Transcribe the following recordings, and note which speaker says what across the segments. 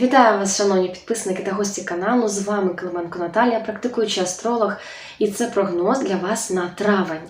Speaker 1: Вітаю вас, шановні підписники та гості каналу. З вами Клименко Наталія, практикуючий астролог, і це прогноз для вас на травень.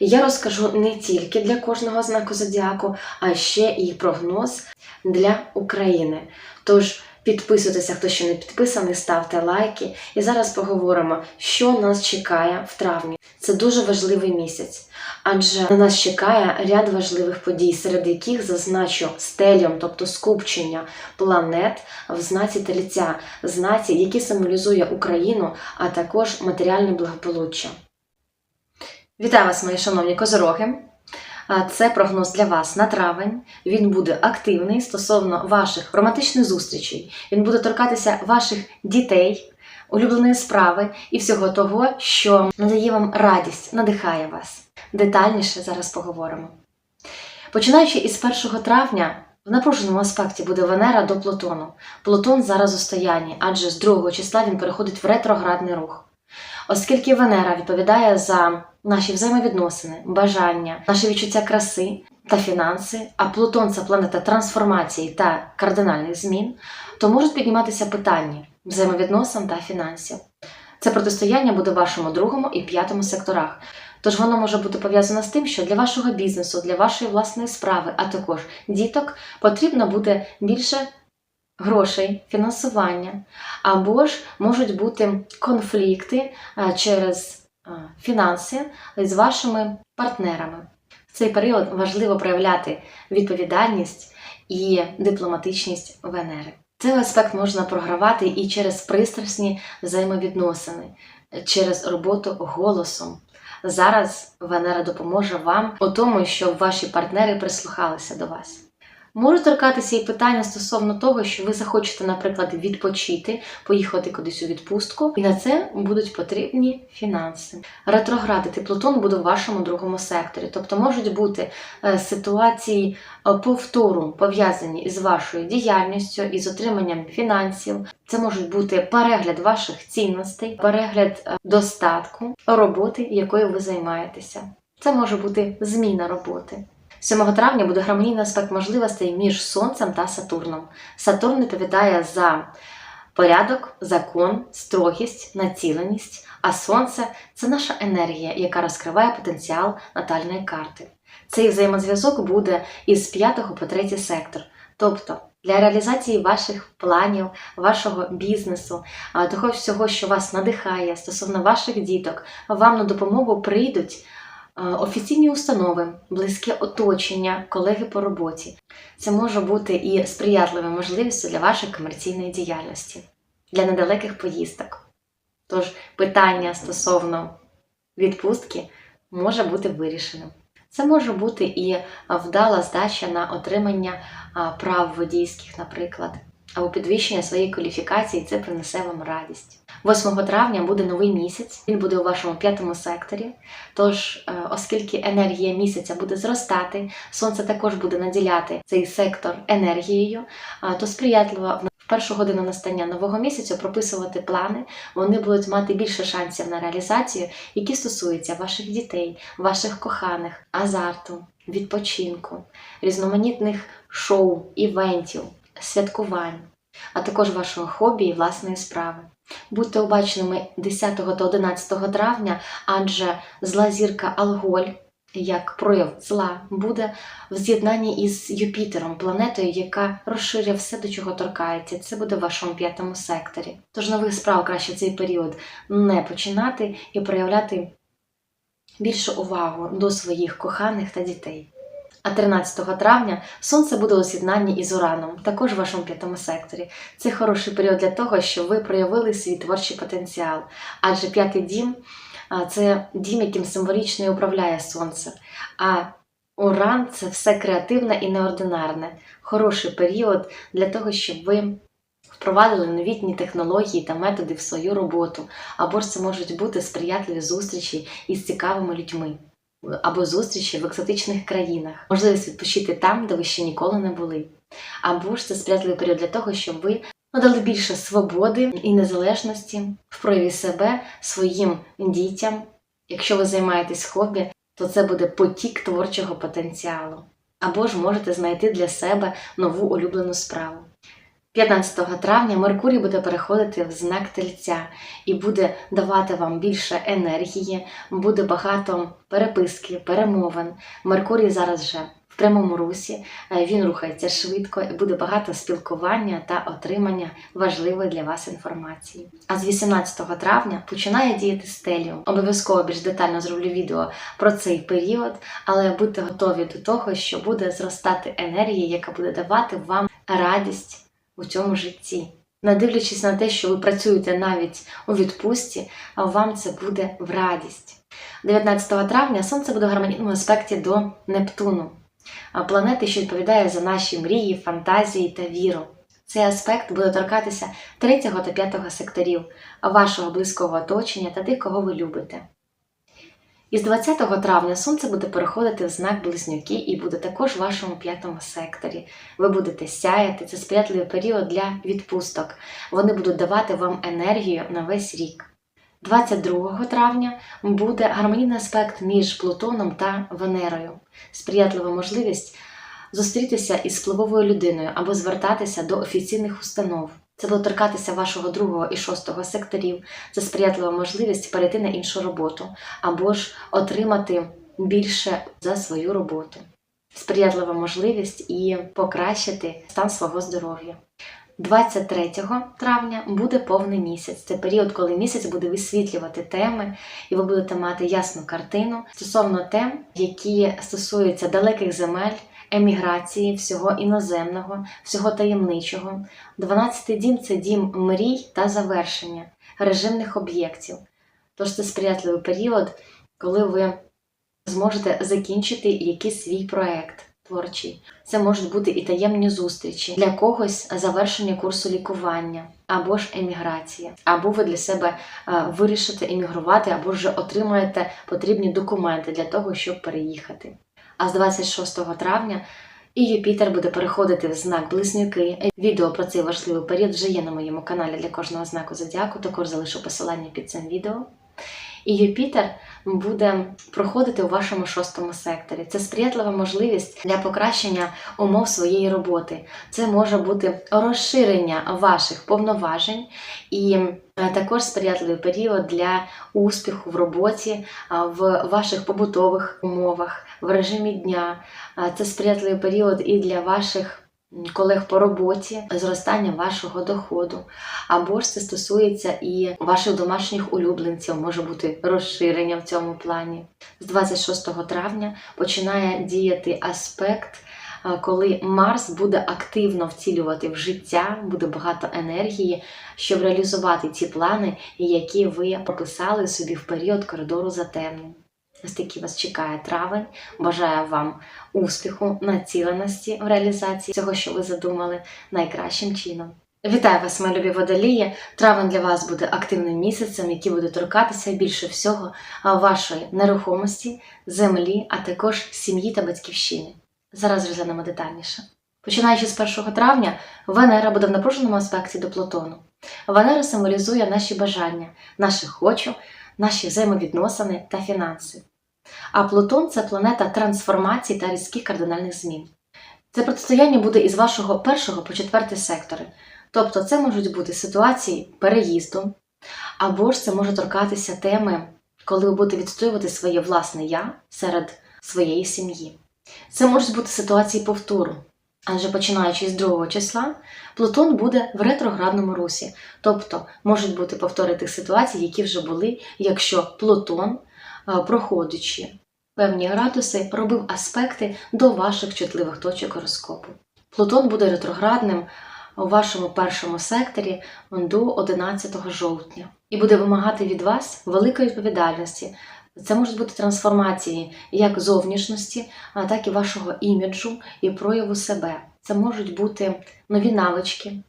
Speaker 1: Я розкажу не тільки для кожного знаку зодіаку, а ще і прогноз для України. Тож підписуйтеся, хто ще не підписаний, ставте лайки. І зараз поговоримо, що нас чекає в травні. Це дуже важливий місяць, адже на нас чекає ряд важливих подій, серед яких зазначу стеліум, тобто скупчення планет в знаці Тельця, знаці, які символізує Україну, а також матеріальне благополуччя. Вітаю вас, мої шановні козороги! Це прогноз для вас на травень. Він буде активний стосовно ваших романтичних зустрічей. Він буде торкатися ваших дітей, улюбленої справи і всього того, що надає вам радість, надихає вас. Детальніше зараз поговоримо. Починаючи із 1 травня, в напруженому аспекті буде Венера до Плутону. Плутон зараз у стоянні, адже з 2 числа він переходить в ретроградний рух. Оскільки Венера відповідає за наші взаємовідносини, бажання, наше відчуття краси та фінанси, а Плутон це планета трансформації та кардинальних змін, то можуть підніматися питання взаємовідносин та фінансів. Це протистояння буде в вашому другому і п'ятому секторах. Тож воно може бути пов'язано з тим, що для вашого бізнесу, для вашої власної справи, а також діток потрібно буде більше грошей, фінансування, або ж можуть бути конфлікти через фінанси з вашими партнерами. В цей період важливо проявляти відповідальність і дипломатичність Венери. Цей аспект можна програвати і через пристрасні взаємовідносини, через роботу голосом. Зараз Венера допоможе вам у тому, щоб ваші партнери прислухалися до вас. Можуть торкатися і питання стосовно того, що ви захочете, наприклад, відпочити, поїхати кудись у відпустку, і на це будуть потрібні фінанси. Ретроградити Плутон буде в вашому другому секторі, тобто можуть бути е, ситуації е, повтору пов'язані із вашою діяльністю, із отриманням фінансів. Це можуть бути перегляд ваших цінностей, перегляд е, достатку роботи, якою ви займаєтеся. Це може бути зміна роботи. 7 травня буде гармонійний аспект можливостей між Сонцем та Сатурном. Сатурн відповідає за порядок, закон, строгість, націленість, а Сонце це наша енергія, яка розкриває потенціал натальної карти. Цей взаємозв'язок буде із 5 по 3 сектор. Тобто для реалізації ваших планів, вашого бізнесу, того всього, що вас надихає стосовно ваших діток, вам на допомогу прийдуть офіційні установи, близьке оточення, колеги по роботі. Це може бути і сприятливою можливістю для вашої комерційної діяльності, для недалеких поїздок. Тож питання стосовно відпустки може бути вирішеним. Це може бути і вдала здача на отримання прав водійських, наприклад, або підвищення своєї кваліфікації, це принесе вам радість. 8 травня буде новий місяць, він буде у вашому п'ятому секторі. Тож, е, оскільки енергія місяця буде зростати, сонце також буде наділяти цей сектор енергією, то сприятливо в першу годину настання нового місяця прописувати плани, вони будуть мати більше шансів на реалізацію, які стосуються ваших дітей, ваших коханих, азарту, відпочинку, різноманітних шоу, івентів, святкувань, а також вашого хобі і власної справи. Будьте обачними 10 та 11 травня, адже зла зірка Алголь, як прояв зла, буде в з'єднанні із Юпітером, планетою, яка розширює все, до чого торкається. Це буде в вашому п'ятому секторі. Тож нових справ краще цей період не починати і проявляти більшу увагу до своїх коханих та дітей. А 13 травня сонце буде у з'єднанні із Ураном, також в вашому п'ятому секторі. Це хороший період для того, щоб ви проявили свій творчий потенціал. Адже п'ятий дім це дім, яким символічно і управляє сонце. А Уран це все креативне і неординарне. Хороший період для того, щоб ви впровадили новітні технології та методи в свою роботу, або ж це можуть бути сприятливі зустрічі із цікавими людьми або зустрічі в екзотичних країнах, можливість відпочити там, де ви ще ніколи не були. Або ж це сприятливий період для того, щоб ви надали більше свободи і незалежності в прояві себе своїм дітям. Якщо ви займаєтесь хобі, то це буде потік творчого потенціалу. Або ж можете знайти для себе нову улюблену справу. 15 травня Меркурій буде переходити в знак Тельця і буде давати вам більше енергії, буде багато переписки, перемовин. Меркурій зараз вже в прямому русі, е, він рухається швидко, і буде багато спілкування та отримання важливої для вас інформації. А з 18 травня починає діяти стеліум. Обов'язково більш детально зроблю відео про цей період, але будьте готові до того, що буде зростати енергія, яка буде давати вам радість у цьому житті. Не дивлячись на те, що ви працюєте навіть у відпустці, а вам це буде в радість. 19 травня Сонце буде в гармонійному аспекті до Нептуну, планети, що відповідає за наші мрії, фантазії та віру. Цей аспект буде торкатися 3 та 5 секторів, вашого близького оточення та тих, кого ви любите. Із 20 травня Сонце буде переходити в знак Близнюки і буде також в вашому п'ятому секторі. Ви будете сяяти, це сприятливий період для відпусток. Вони будуть давати вам енергію на весь рік. 22 травня буде гармонійний аспект між Плутоном та Венерою. Сприятлива можливість зустрітися із впливовою людиною або звертатися до офіційних установ. Це буде торкатися вашого другого і шостого секторів. Це сприятлива можливість перейти на іншу роботу або ж отримати більше за свою роботу. Сприятлива можливість і покращити стан свого здоров'я. 23 травня буде повний місяць. Це період, коли місяць буде висвітлювати теми, і ви будете мати ясну картину стосовно тем, які стосуються далеких земель, еміграції, всього іноземного, всього таємничого. 12-й дім це дім мрій та завершення, режимних об'єктів. Тож це сприятливий період, коли ви зможете закінчити якийсь свій проект творчий. Це можуть бути і таємні зустрічі, для когось завершення курсу лікування, або ж еміграція, або ви для себе е, вирішите емігрувати, або ж отримаєте потрібні документи для того, щоб переїхати. А з 26 травня і Юпітер буде переходити в знак Близнюки. Відео про цей важливий період вже є на моєму каналі для кожного знаку зодіаку, також залишу посилання під цим відео. І Юпітер буде проходити у вашому шостому секторі. Це сприятлива можливість для покращення умов своєї роботи. Це може бути розширення ваших повноважень і е, також сприятливий період для успіху в роботі, в ваших побутових умовах, в режимі дня. Це сприятливий період і для ваших колег по роботі, зростання вашого доходу. Або ж це стосується і ваших домашніх улюбленців, може бути розширення в цьому плані. З 26 травня починає діяти аспект. Коли Марс буде активно вцілювати в життя, буде багато енергії, щоб реалізувати ці плани, які ви прописали собі в період коридору затемнень. Ось такий вас чекає травень. Бажаю вам успіху, націленості в реалізації цього, що ви задумали, найкращим чином. Вітаю вас, мої любі водолії! Травень для вас буде активним місяцем, який буде торкатися більше всього вашої нерухомості, землі, а також сім'ї та батьківщини. Зараз розглянемо детальніше. Починаючи з 1 травня, Венера буде в напруженому аспекті до Плутону. Венера символізує наші бажання, наші хочу, наші взаємовідносини та фінанси. А Плутон це планета трансформації та різких кардинальних змін. Це протистояння буде із вашого першого по четвертий сектори. Тобто це можуть бути ситуації переїзду, або ж це може торкатися теми, коли ви будете відстоювати своє власне я серед своєї сім'ї. Це можуть бути ситуації повтору, адже починаючи з 2 числа, Плутон буде в ретроградному русі, тобто можуть бути повтори тих ситуацій, які вже були, якщо Плутон, проходячи певні градуси, робив аспекти до ваших чутливих точок гороскопу. Плутон буде ретроградним у вашому першому секторі до 11 жовтня і буде вимагати від вас великої відповідальності. Це можуть бути трансформації як зовнішності, так і вашого іміджу і прояву себе. Це можуть бути нові навички,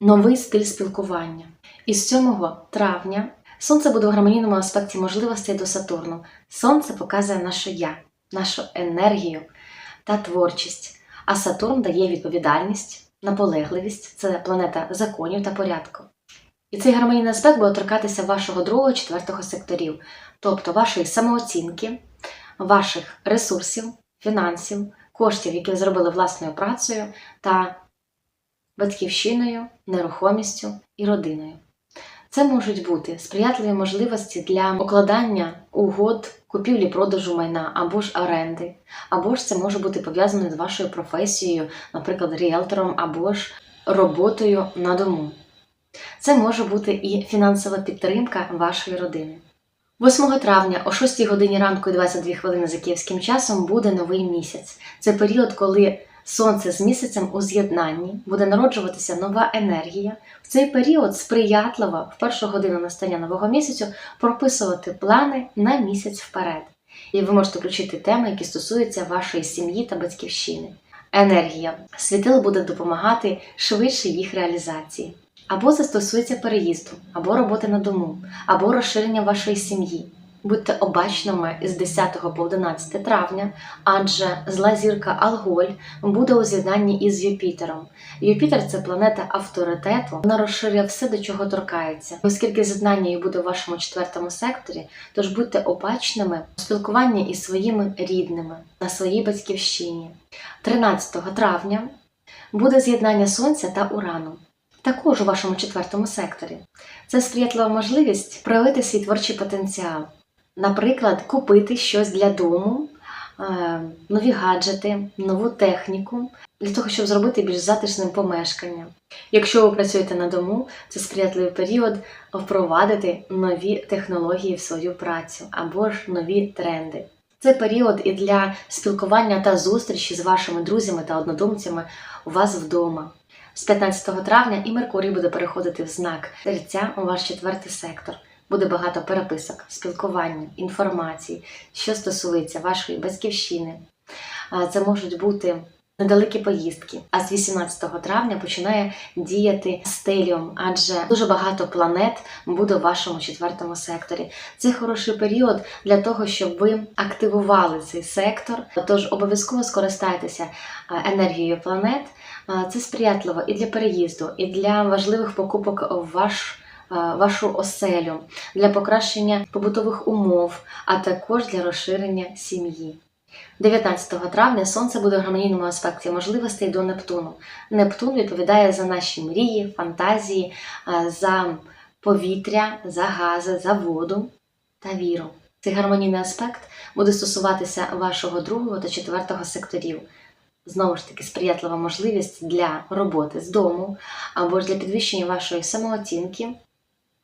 Speaker 1: новий стиль спілкування. І з 7 травня Сонце буде в гармонійному аспекті можливостей до Сатурну. Сонце показує наше я, нашу енергію та творчість, а Сатурн дає відповідальність, наполегливість це планета законів та порядку. І цей гармонійний аспект буде торкатися вашого другого, четвертого секторів, тобто вашої самооцінки, ваших ресурсів, фінансів, коштів, які ви зробили власною працею, та батьківщиною, нерухомістю і родиною. Це можуть бути сприятливі можливості для укладання угод, купівлі продажу майна або ж оренди, або ж це може бути пов'язано з вашою професією, наприклад, ріелтором або ж роботою на дому. Це може бути і фінансова підтримка вашої родини. 8 травня о 6 годині ранку і 22 хвилини за київським часом буде новий місяць. Це період, коли сонце з місяцем у з'єднанні буде народжуватися нова енергія. В цей період сприятливо в першу годину настання нового місяцю прописувати плани на місяць вперед. І ви можете включити теми, які стосуються вашої сім'ї та батьківщини. Енергія світил буде допомагати швидше їх реалізації. Або це стосується переїзду, або роботи на дому, або розширення вашої сім'ї. Будьте обачними з 10 по 11 травня, адже зла зірка Алголь буде у з'єднанні із Юпітером. Юпітер це планета авторитету, вона розширює все, до чого торкається. Оскільки з'єднання її буде у вашому четвертому секторі, тож будьте обачними у спілкуванні із своїми рідними на своїй батьківщині. 13 травня буде з'єднання Сонця та Урану. Також у вашому четвертому секторі. Це сприятлива можливість проявити свій творчий потенціал. Наприклад, купити щось для дому, е, нові гаджети, нову техніку для того, щоб зробити більш затишним помешкання. Якщо ви працюєте на дому, це сприятливий період впровадити нові технології в свою працю або ж нові тренди. Це період і для спілкування та зустрічі з вашими друзями та однодумцями у вас вдома. З 15 травня і Меркурій буде переходити в знак Тельця у ваш четвертий сектор. Буде багато переписок, спілкування, інформації, що стосується вашої батьківщини. Це можуть бути недалекі поїздки. А з 18 травня починає діяти стеліум, адже дуже багато планет буде в вашому четвертому секторі. Це хороший період для того, щоб ви активували цей сектор. Тож обов'язково скористайтеся енергією планет. Це сприятливо і для переїзду, і для важливих покупок в ваш. А, Вашу оселю для покращення побутових умов, а також для розширення сім'ї. 19 травня Сонце буде в гармонійному аспекті можливостей до Нептуну. Нептун відповідає за наші мрії, фантазії, за повітря, за гази, за воду та віру. Цей гармонійний аспект буде стосуватися вашого другого та четвертого секторів. Знову ж таки, сприятлива можливість для роботи з дому або ж для підвищення вашої самооцінки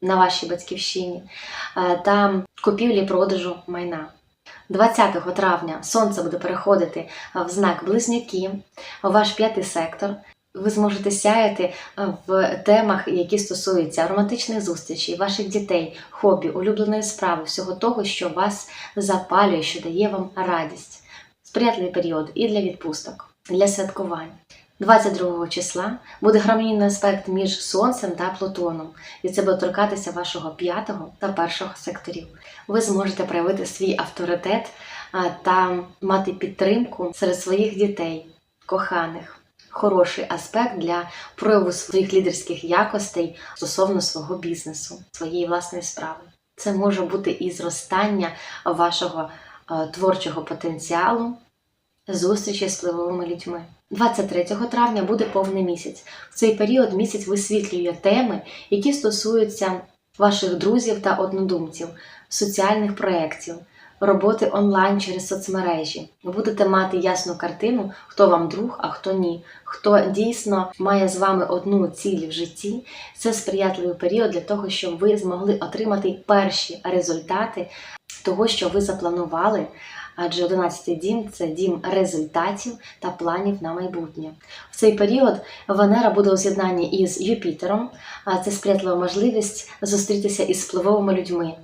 Speaker 1: на вашій батьківщині е, та купівлі продажу майна. 20 травня сонце буде переходити в знак Близнюки, ваш п'ятий сектор. Ви зможете сяяти в темах, які стосуються романтичних зустрічей, ваших дітей, хобі, улюбленої справи, всього того, що вас запалює, що дає вам радість. Сприятливий період і для відпусток, для святкувань. 22 числа буде гармонійний аспект між Сонцем та Плутоном, і це буде торкатися вашого п'ятого та першого секторів. Ви зможете проявити свій авторитет та мати підтримку серед своїх дітей, коханих. Хороший аспект для прояву своїх лідерських якостей стосовно свого бізнесу, своєї власної справи. Це може бути і зростання вашого творчого потенціалу, зустрічі з впливовими людьми. 23 травня буде повний місяць. В цей період місяць висвітлює теми, які стосуються ваших друзів та однодумців, соціальних проєктів, роботи онлайн через соцмережі. Ви будете мати ясну картину, хто вам друг, а хто ні, хто дійсно має з вами одну ціль в житті. Це сприятливий період для того, щоб ви змогли отримати перші результати того, що ви запланували. Адже 11-й дім це дім результатів та планів на майбутнє. В цей період Венера буде у з'єднанні із Юпітером, а це сприятлива можливість зустрітися із впливовими людьми,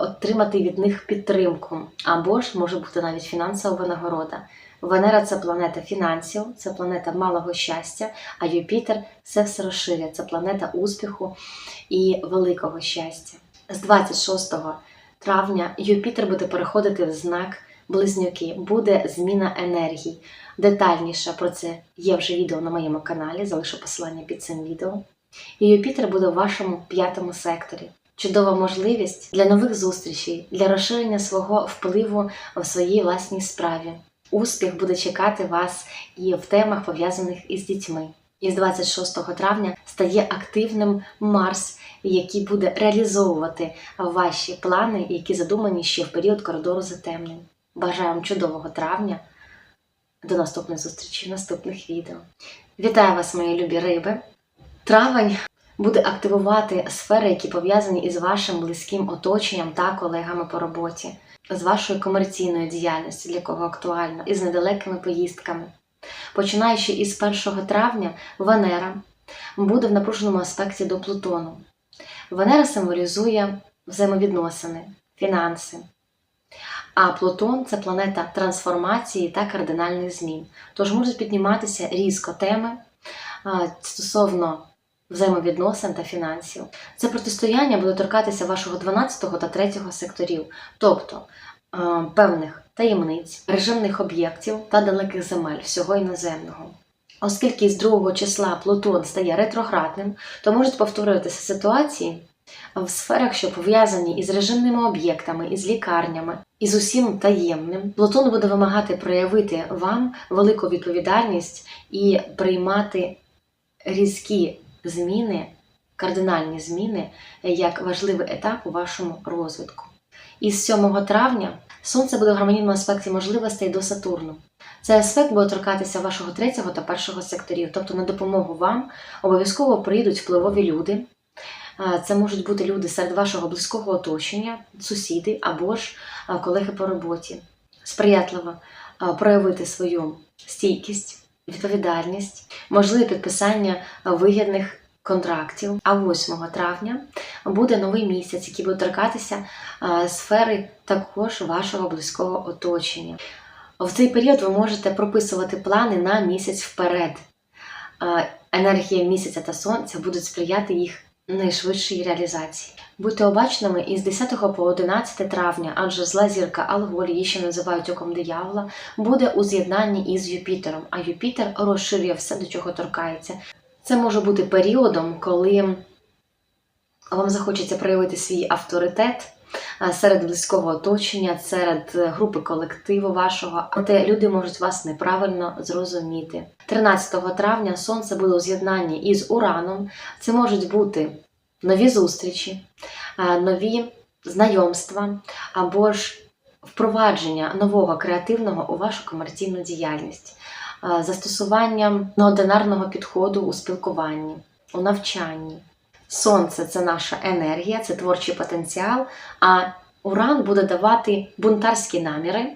Speaker 1: отримати від них підтримку, або ж може бути навіть фінансова винагорода. Венера це планета фінансів, це планета малого щастя, а Юпітер це все розширює, це планета успіху і великого щастя. З 26 травня Юпітер буде переходити в знак Близнюки, буде зміна енергій. Детальніше про це є вже відео на моєму каналі, залишу посилання під цим відео. І Юпітер буде в вашому п'ятому секторі. Чудова можливість для нових зустрічей, для розширення свого впливу в своїй власній справі. Успіх буде чекати вас і в темах, пов'язаних із дітьми. І з 26 травня стає активним Марс, який буде реалізовувати ваші плани, які задумані ще в період коридору затемнень. Бажаю вам чудового травня. До наступної зустрічі наступних відео. Вітаю вас, мої любі риби! Травень буде активувати сфери, які пов'язані із вашим близьким оточенням та колегами по роботі, з вашою комерційною діяльністю, для кого актуально, і з недалекими поїздками. Починаючи із 1 травня, Венера буде в напруженому аспекті до Плутону. Венера символізує взаємовідносини, фінанси. А Плутон це планета трансформації та кардинальних змін. Тож можуть підніматися різко теми стосовно взаємовідносин та фінансів. Це протистояння буде торкатися вашого 12 та 3 секторів, тобто певних таємниць, режимних об'єктів та далеких земель всього іноземного. Оскільки з 2 числа Плутон стає ретроградним, то можуть повторюватися ситуації в сферах, що пов'язані із режимними об'єктами, із лікарнями, із усім таємним. Плутон буде вимагати проявити вам велику відповідальність і приймати різкі зміни, кардинальні зміни як важливий етап у вашому розвитку. Із 7 травня Сонце буде в гармонійному аспекті можливостей до Сатурну. Цей аспект буде торкатися вашого третього та першого секторів, тобто на допомогу вам обов'язково прийдуть впливові люди. Це можуть бути люди серед вашого близького оточення, сусіди або ж колеги по роботі. Сприятливо проявити свою стійкість, відповідальність, можливе підписання вигідних контрактів. А 8 травня буде новий місяць, який буде торкатися сфери також вашого близького оточення. В цей період ви можете прописувати плани на місяць вперед. Енергія місяця та сонця будуть сприяти їх найшвидшій реалізації. Будьте обачними із 10 по 11 травня, адже зла зірка Алголь, її ще називають оком диявола, буде у з'єднанні із Юпітером, а Юпітер розширює все, до чого торкається. Це може бути періодом, коли вам захочеться проявити свій авторитет серед близького оточення, серед е, групи колективу вашого, проте люди можуть вас неправильно зрозуміти. 13 травня сонце буде у з'єднанні із Ураном. Це можуть бути нові зустрічі, нові знайомства або ж впровадження нового креативного у вашу комерційну діяльність, а, застосуванням неодинарного підходу у спілкуванні, у навчанні. Сонце це наша енергія, це творчий потенціал, а Уран буде давати бунтарські наміри,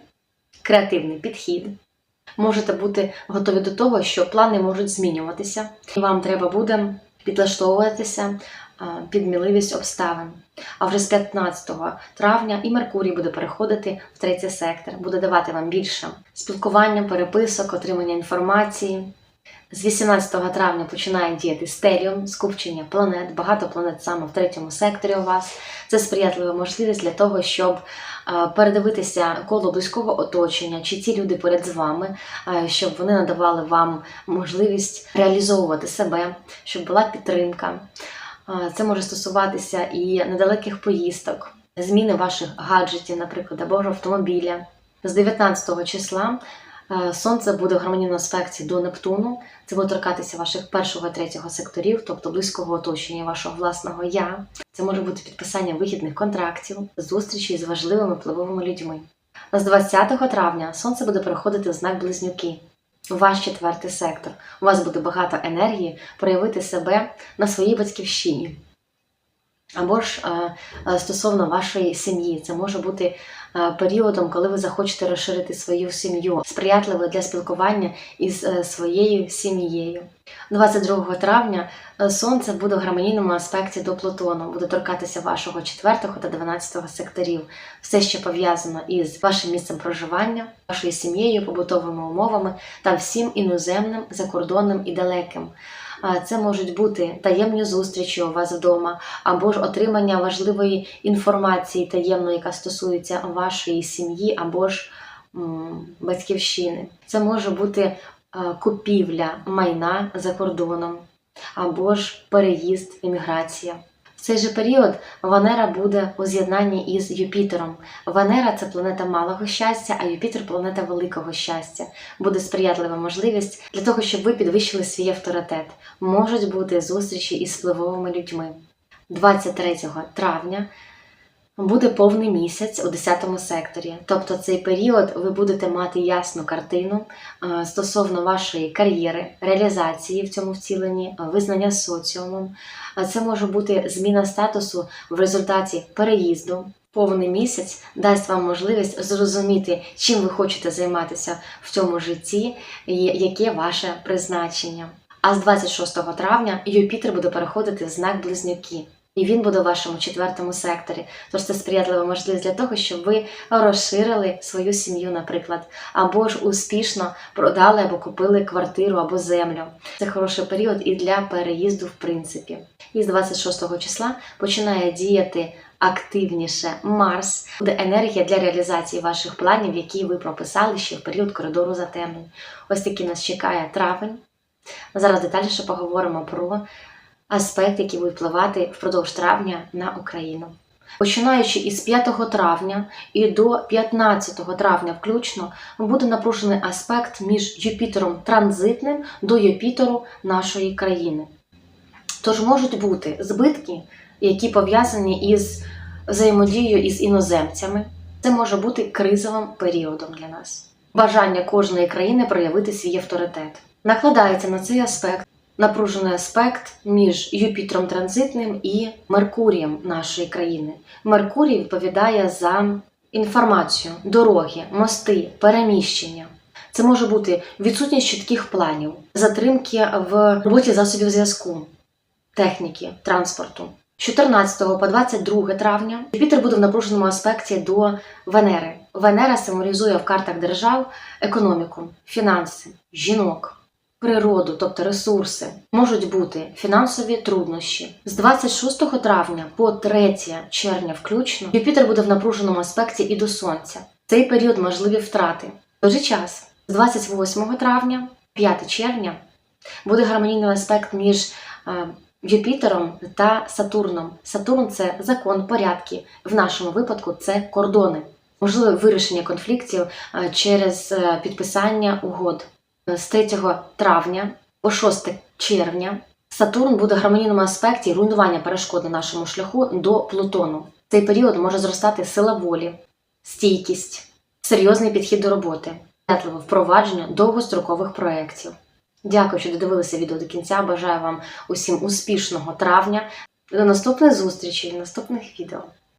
Speaker 1: креативний підхід. Можете бути готові до того, що плани можуть змінюватися, і вам треба буде підлаштовуватися під міливість обставин. А вже з 15 травня і Меркурій буде переходити в третій сектор, буде давати вам більше спілкування, переписок, отримання інформації. З 18 травня починає діяти стеріум, скупчення планет, багато планет саме в третьому секторі у вас. Це сприятлива можливість для того, щоб е, передивитися коло близького оточення, чи ті люди поряд з вами, е, щоб вони надавали вам можливість реалізовувати себе, щоб була підтримка. Це може стосуватися і недалеких поїздок, зміни ваших гаджетів, наприклад, або автомобіля. З 19 числа Е, Сонце буде в гармонійному аспекті до Нептуну. Це буде торкатися ваших першого і третього секторів, тобто близького оточення вашого власного я. Це може бути підписання вигідних контрактів, зустрічі з важливими впливовими людьми. З 20 травня сонце буде переходити в знак близнюки. Ваш четвертий сектор. У вас буде багато енергії проявити себе на своїй батьківщині. Або ж е, е, стосовно вашої сім'ї, це може бути періодом, коли ви захочете розширити свою сім'ю, сприятливо для спілкування із е, своєю сім'єю. 22 травня е, сонце буде в гармонійному аспекті до Плутону, буде торкатися вашого 4 та 12 секторів. Все, що пов'язано із вашим місцем проживання, вашою сім'єю, побутовими умовами та всім іноземним, закордонним і далеким. Це можуть бути таємні зустрічі у вас вдома, або ж отримання важливої інформації таємної, яка стосується вашої сім'ї, або ж батьківщини. Це може бути купівля майна за кордоном, або ж переїзд, імміграція. Цей же період Венера буде у з'єднанні із Юпітером. Венера це планета малого щастя, а Юпітер планета великого щастя. Буде сприятлива можливість для того, щоб ви підвищили свій авторитет. Можуть бути зустрічі із впливовими людьми. 23 травня буде повний місяць у 10 секторі. Тобто цей період ви будете мати ясну картину е, стосовно вашої кар'єри, реалізації в цьому втіленні, е, визнання соціумом. Це може бути зміна статусу в результаті переїзду. Повний місяць дасть вам можливість зрозуміти, чим ви хочете займатися в цьому житті, і яке ваше призначення. А з 26 травня Юпітер буде переходити в знак близнюки. І він буде у вашому четвертому секторі. Тож це сприятлива можливість для того, щоб ви розширили свою сім'ю, наприклад, або ж успішно продали або купили квартиру або землю. Це хороший період і для переїзду, в принципі. І з 26 числа починає діяти активніше Марс. Буде енергія для реалізації ваших планів, які ви прописали ще в період коридору затемнень. Ось такий нас чекає травень. Зараз детальніше поговоримо про аспект, який буде впливати впродовж травня на Україну. Починаючи із 5 травня і до 15 травня включно буде напружений аспект між Юпітером транзитним до Юпітеру нашої країни. Тож можуть бути збитки, які пов'язані із взаємодією із іноземцями. Це може бути кризовим періодом для нас. Бажання кожної країни проявити свій авторитет. Накладається на цей аспект напружений аспект між Юпітером транзитним і Меркурієм нашої країни. Меркурій відповідає за інформацію, дороги, мости, переміщення. Це може бути відсутність чітких планів, затримки в роботі засобів зв'язку, техніки, транспорту. З 14 по 22 травня Юпітер буде в напруженому аспекті до Венери. Венера символізує в картах держав економіку, фінанси, жінок природу, тобто ресурси, можуть бути фінансові труднощі. З 26 травня по 3 червня включно Юпітер буде в напруженому аспекті і до Сонця. Цей період можливі втрати. В той же час, з 28 травня, 5 червня, буде гармонійний аспект між е, Юпітером та Сатурном. Сатурн це закон, порядки. В нашому випадку це кордони. Можливе вирішення конфліктів е, через е, підписання угод з 3 травня по 6 червня Сатурн буде в гармонійному аспекті руйнування перешкод на нашому шляху до Плутону. В цей період може зростати сила волі, стійкість, серйозний підхід до роботи, сприятливе впровадження довгострокових проєктів. Дякую, що додивилися відео до кінця. Бажаю вам усім успішного травня. До наступних зустрічей, наступних відео.